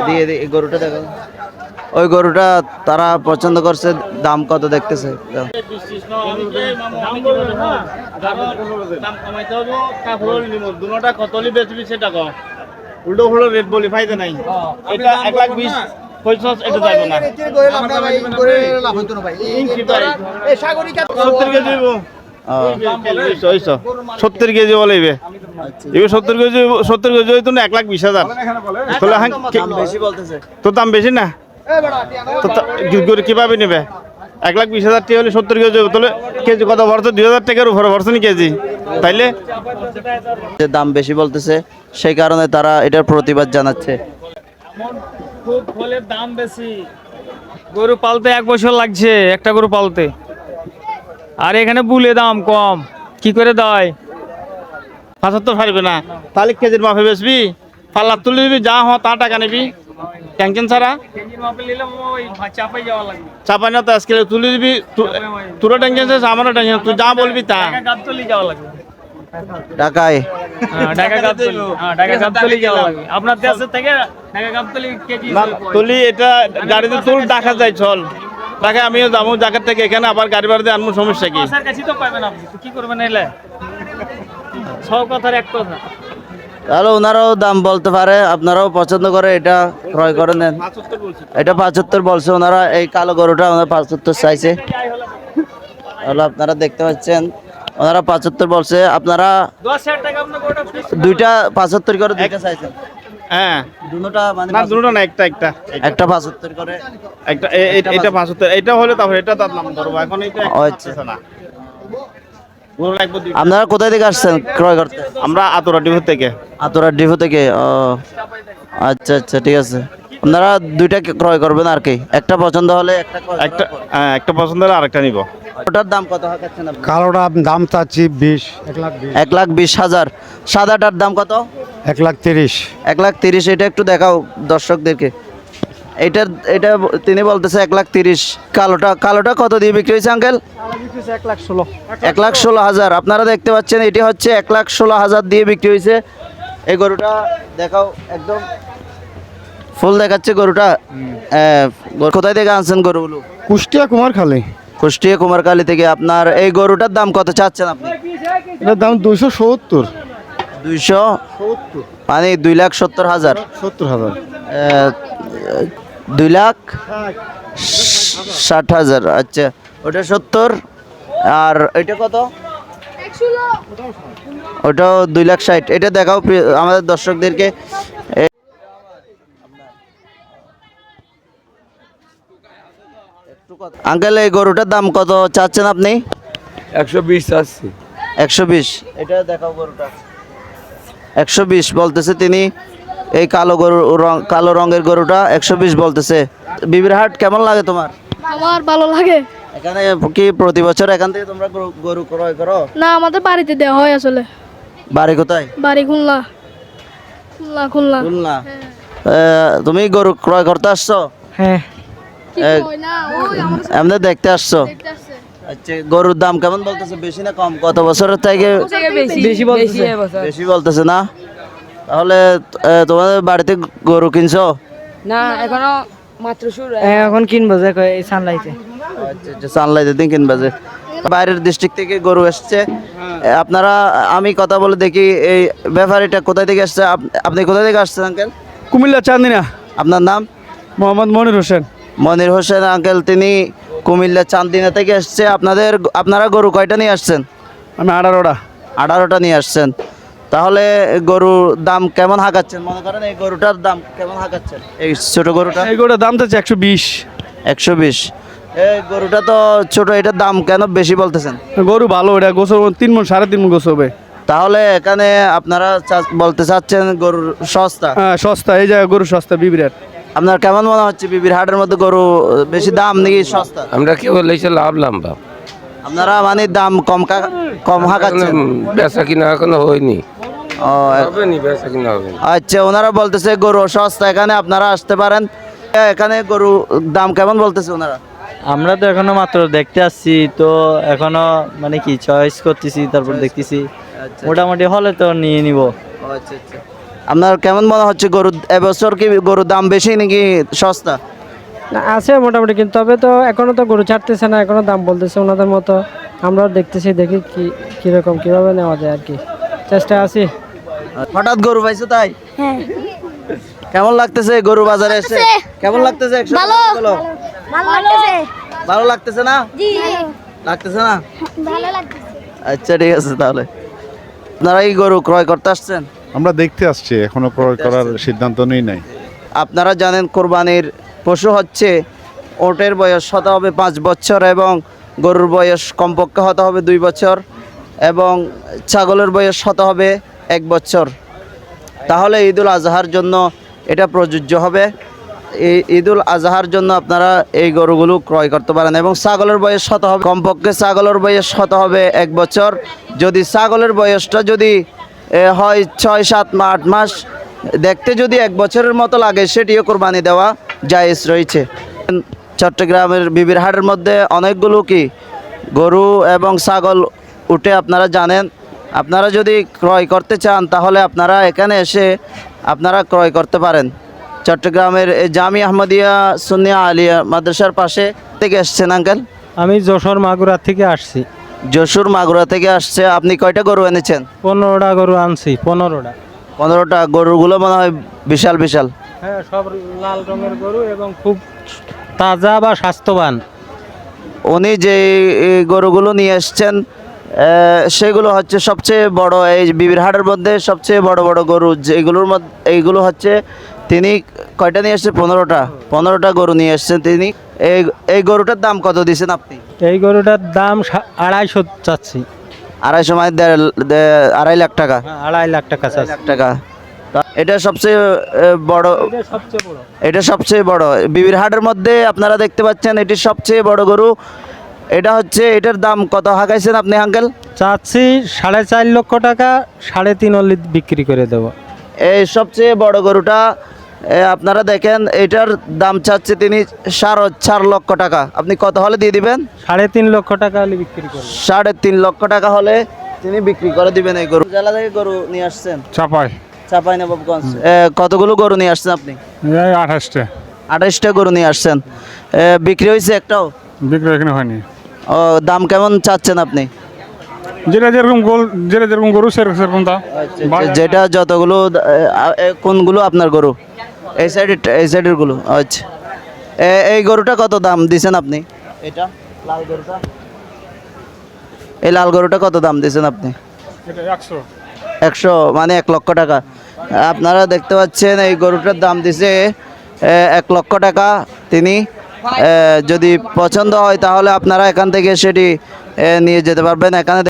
এদিকে, এই গরুটা দেখো। ওই গরুটা তারা পছন্দ করছে দাম কত দেখতেছে। উল্টো হলো রেট বলি ফাইদা নাই এটা এক লাখ বিশ এটা যাবে না সত্তর কেজি দিব ও, সত্তর কেজি বলেইবে। এবার সত্তর কেজি সত্তর কেজি হইতো না এক লাখ বিশ হাজার। তাহলে হ্যাঁ, দাম বেশি বলতেছে। দাম বেশি না? কীভাবে নেবে? এক লাখ বিশ হাজার টাকা হলে সত্তর কেজি তাহলে কেজি কত ভরছে? দুই হাজার টাকার উপরে ভরছে নি কেজি। তাইলে? যে দাম বেশি বলতেছে সেই কারণে তারা এটার প্রতিবাদ জানাচ্ছে। খুব ফলের দাম বেশি। গরু পালতে এক বছর লাগছে একটা গরু পালতে। আর এখানে বুলে দাম কম। কি করে দেয়? পঁচাত্তর পারবে না। তাহলে কেজির মাপে বেচবি? পাল্লা তুলে দিবি যা হ তা টাকা নিবি। ক্যাঙ্কেন ছাড়া? চাপাই চাপা না তো আজকে তুলে দিবি। তোরা টেনশন আমারও টেনশন তুই যা বলবি তা। যাওয়া লাগবে। ঢাকায় হ্যাঁ, হ্যাঁ, ঢাকা গাবতলি যাওয়া লাগবে। আপনার দেশের থেকে ঢাকা গাবতলি কেজি তুলি এটা গাড়িতে তুল দেখা যায় চল। তাকে আমিও যাব জায়গার থেকে এখানে আবার গাড়ি বাড়িতে আনব সমস্যা কি? তো পাবেন আপনি কি করবেন এলে? সব কথার এক কথা। তাহলে ওনারাও দাম বলতে পারে আপনারাও পছন্দ করে এটা ক্রয় করে নেন। এটা পাঁচাত্তর বলছে ওনারা এই কালো গরুটা ওনারা পাঁচাত্তর চাইছে। তাহলে আপনারা দেখতে পাচ্ছেন ওনারা পাঁচাত্তর বলছে আপনারা দুইটা পাঁচাত্তর করে দুইটা চাইছেন। হ্যাঁ। দুটোটা মানে না দুটো না একটা একটা। করে। এটা এটা হলে তারপরে এটা তার নাম ধরবো। এখন এটা আচ্ছা। না। আপনারা কোথায় থেকে আসছেন ক্রয় করতে? আমরা আতরা ডিপো থেকে। আতরার ডিপো থেকে ও। আচ্ছা আচ্ছা ঠিক আছে। আপনারা দুইটা ক্রয় করবেন আর কি? একটা পছন্দ হলে একটা একটা হ্যাঁ, একটা পছন্দ হলে আরেকটা নিব। ওটার দাম কত হাঁকাচ্ছেন আপনি? কালোটা দাম চাচ্ছি বিশ এক লাখ বিশ। এক লাখ বিশ হাজার। সাদাটার দাম কত? এক লাখ তিরিশ। এক লাখ তিরিশ এটা একটু দেখাও দর্শকদেরকে। এটার এটা ব- তিনি বলতেছে এক লাখ তিরিশ। কালোটা কালোটা কত দিয়ে বিক্রি হয়েছে আঙ্কেল? এক লাখ ষোলো এক লাখ ষোলো হাজার। আপনারা দেখতে পাচ্ছেন এটি হচ্ছে এক লাখ ষোলো হাজার দিয়ে বিক্রি হয়েছে। এই গরুটা দেখাও একদম ফুল দেখাচ্ছে গরুটা। কোথায় থেকে আনছেন গরুগুলো? কুষ্টিয়া কুমার খালি কুষ্টিয়া কুমারকালী থেকে আপনার এই গরুটার দাম কত চাচ্ছেন আপনি? এটার দাম দুইশো সত্তর। দুইশো? মানে দুই লাখ সত্তর হাজার। সত্তর হাজার। দুই লাখ ষাট হাজার আচ্ছা। ওটা সত্তর আর এটা কত? ওটাও দুই লাখ ষাট। এটা দেখাও আমাদের দর্শকদেরকে। আঙ্কেল এই গরুটার দাম কত চাচ্ছেন আপনি? একশো বিশ চাচ্ছি। একশো বিশ। এটা দেখাও গরুটা। একশো বিশ বলতেছে তিনি। এই কালো গরু রং কালো রঙের গরুটা একশো বিশ বলতেছে। বিবির হাট কেমন লাগে তোমার? আমার ভালো লাগে। এখানে কি প্রতি বছর এখান থেকে তোমরা গরু- গরু ক্রয় করো? না আমাদের বাড়িতে দেওয়া হয় আসলে। বাড়ি কোথায়? বাড়ি খুলনা। খুলনা খুলনা। খুলনা। আহ, তুমি গরু ক্রয় করতে আসছো? হ্যাঁ। এমনি দেখতে আসছো। আচ্ছা গরুর দাম কেমন বলতেছে? বেশি না কম? কত বছরের থেকে বেশি। বলতেছে। বেশি বলতেছে না? তাহলে তোমাদের বাড়িতে গরু কিনছো? না এখনও মাত্র শুরু এখন কিনবো দেখো এই সানলাইটে আচ্ছা আচ্ছা সানলাইটের দিন কিনবা যে। বাইরের ডিস্ট্রিক্ট থেকে গরু এসছে। আপনারা আমি কথা বলে দেখি এই ব্যাপারীটা কোথায় থেকে আসছে আপনি কোথায় থেকে আসছেন আঙ্কেল কুমিল্লা চান্দিনা। আপনার নাম? মোহাম্মদ মনির হোসেন। মনির হোসেন আঙ্কেল তিনি কুমিল্লা চান্দিনা থেকে এসছে। আপনাদের আপনারা গরু কয়টা নিয়ে আসছেন? আমি আঠারোটা। আঠারোটা নিয়ে আসছেন। তাহলে গরুর দাম কেমন হাঁকাচ্ছেন? মনে করেন এই গরুটার দাম কেমন হাঁকাচ্ছেন? এই ছোট গরুটা? এই গোটার দাম চাচ্ছি একশো বিশ। একশো বিশ। এই গরুটা তো ছোট এটার দাম কেন বেশি বলতেছেন? গরু ভালো এটা গোসল তিন মন সাড়ে তিন মন গোস হবে। তাহলে এখানে আপনারা চা- বলতে চাচ্ছেন গরুর সস্তা? হ্যাঁ সস্তা এই জায়গায় গরু সস্তা বিবিরাট আপনার কেমন মনে হচ্ছে বিবির হাটের মধ্যে গরু বেশি দাম নাকি সস্তা? আমরা কেউ লেছে লাভ লাম্বা আপনারা মানে দাম কম কম হাঁকাচ্ছেন? বেচা কিনা এখনও হয়নি। ও হবে নি বেচা কিনা হবে আচ্ছা ওনারা বলতেছে গরু সস্তা এখানে আপনারা আসতে পারেন। এখানে গরু দাম কেমন বলতেছে ওনারা? আমরা তো এখনও মাত্র দেখতে আসছি তো এখনও মানে কি চয়েস করতেছি তারপর দেখতেছি। আচ্ছা মোটামুটি হলে তো নিয়ে নিব। আচ্ছা আচ্ছা। আপনার কেমন মনে হচ্ছে গরু এবছর কি গরুর দাম বেশি নাকি সস্তা? না আছে মোটামুটি কিন্তু তবে তো এখনও তো গরু ছাড়তেছে না এখনও দাম বলতেছে ওনাদের মতো। আমরাও দেখতেছি দেখি কি কীরকম কীভাবে নেওয়া যায় আর কি। চেষ্টা আছি। হঠাৎ গরু পাইছো তাই? হ্যাঁ। কেমন লাগতেছে গরু বাজারে এসে? কেমন লাগতেছে? ভালো। ভালো লাগতেছে। ভালো লাগতেছে না? জি। লাগতেছে না? ভালো লাগতেছে। আচ্ছা ঠিক আছে তাহলে। আপনারা এই গরু ক্রয় করতে আসছেন? আমরা দেখতে আসছি এখনও ক্রয় করার সিদ্ধান্ত নেই নাই। আপনারা জানেন কোরবানির পশু হচ্ছে ওটের বয়স হতে হবে পাঁচ বছর এবং গরুর বয়স কমপক্ষে হতে হবে দুই বছর এবং ছাগলের বয়স হতে হবে এক বছর। তাহলে ঈদুল আজহার জন্য এটা প্রযোজ্য হবে। এই ঈদুল আজহার জন্য আপনারা এই গরুগুলো ক্রয় করতে পারেন এবং ছাগলের বয়স হতে হবে কমপক্ষে ছাগলের বয়স হতে হবে এক বছর। যদি ছাগলের বয়সটা যদি হয় ছয়, সাত আট মাস। দেখতে যদি এক বছরের মতো লাগে, সেটিও কোরবানি দেওয়া জায়েজ রয়েছে। চট্টগ্রামের বিবির হাটের মধ্যে অনেকগুলো কি গরু এবং ছাগল উঠে আপনারা জানেন। আপনারা যদি ক্রয় করতে চান, তাহলে আপনারা এখানে এসে আপনারা ক্রয় করতে পারেন। চট্টগ্রামের জামি আহমদিয়া সুনিয়া আলিয়া মাদ্রাসার পাশে থেকে এসছেন, আঙ্কেল? আমি যশোর মাগুরা থেকে আসছি। যশোর মাগুরা থেকে আসছে। আপনি কয়টা গরু এনেছেন? পনেরোটা গরু আনছি পনেরোটা। পনেরোটা গরুগুলো মনে হয় বিশাল বিশাল। হ্যাঁ সব লাল রঙের গরু এবং খুব তাজা বা স্বাস্থ্যবান। উনি যে গরুগুলো নিয়ে এসছেন সেগুলো হচ্ছে সবচেয়ে বড় এই বিবির হাটের মধ্যে সবচেয়ে বড় বড় গরু যেগুলোর মধ্যে এইগুলো হচ্ছে তিনি কয়টা নিয়ে এসছে? পনেরোটা। পনেরোটা গরু নিয়ে এসছেন তিনি। এই এই গরুটার দাম কত দিয়েছেন আপনি? এই গরুটার দাম আড়াইশো চাচ্ছি। আড়াইশো মানে দেড় আড়াই লাখ টাকা। হ্যাঁ, আড়াই লাখ টাকা লাখ টাকা। এটা সবচেয়ে বড় এটা সবচেয়ে বড়। বিবির হাটের মধ্যে আপনারা দেখতে পাচ্ছেন এটি সবচেয়ে বড় গরু। এটা হচ্ছে এটার দাম কত হাঁকাইছেন আপনি আঙ্কেল? চাচ্ছি সাড়ে চার লক্ষ টাকা সাড়ে তিন অলি বিক্রি করে দেবো। এই সবচেয়ে বড় গরুটা আপনারা দেখেন এটার দাম চাচ্ছে তিনি সাড়ে চার লক্ষ টাকা। আপনি কত হলে দিয়ে দিবেন? সাড়ে তিন লক্ষ টাকা হলে বিক্রি করব। সাড়ে তিন লক্ষ টাকা হলে তিনি বিক্রি করে দিবেন এই গরু। জেলা থেকে গরু নিয়ে আসছেন? চাপাই। চাপাই নবাবগঞ্জ। কতগুলো গরু নিয়ে আসছেন আপনি? আঠাশটা। আঠাশটা গরু নিয়ে আসছেন। বিক্রি হয়েছে একটাও? বিক্রি এখানে হয়নি। ও দাম কেমন চাচ্ছেন আপনি? যেটা যেরকম গোল যেটা যেরকম গরু সেরকম দাম। যেটা যতগুলো কোনগুলো আপনার গরু? এই সাইডের এই সাইডেরগুলো আচ্ছা। এই গরুটা কত দাম দিছেন আপনি? এটা? লাল গরুটা? এই লাল গরুটা কত দাম দিছেন আপনি? একশো। মানে এক লক্ষ টাকা। আপনারা দেখতে পাচ্ছেন এই গরুটার দাম দিছে এক লক্ষ টাকা। তিনি যদি পছন্দ হয় তাহলে আপনারা এখান থেকে সেটি নিয়ে যেতে পারবেন। এখানে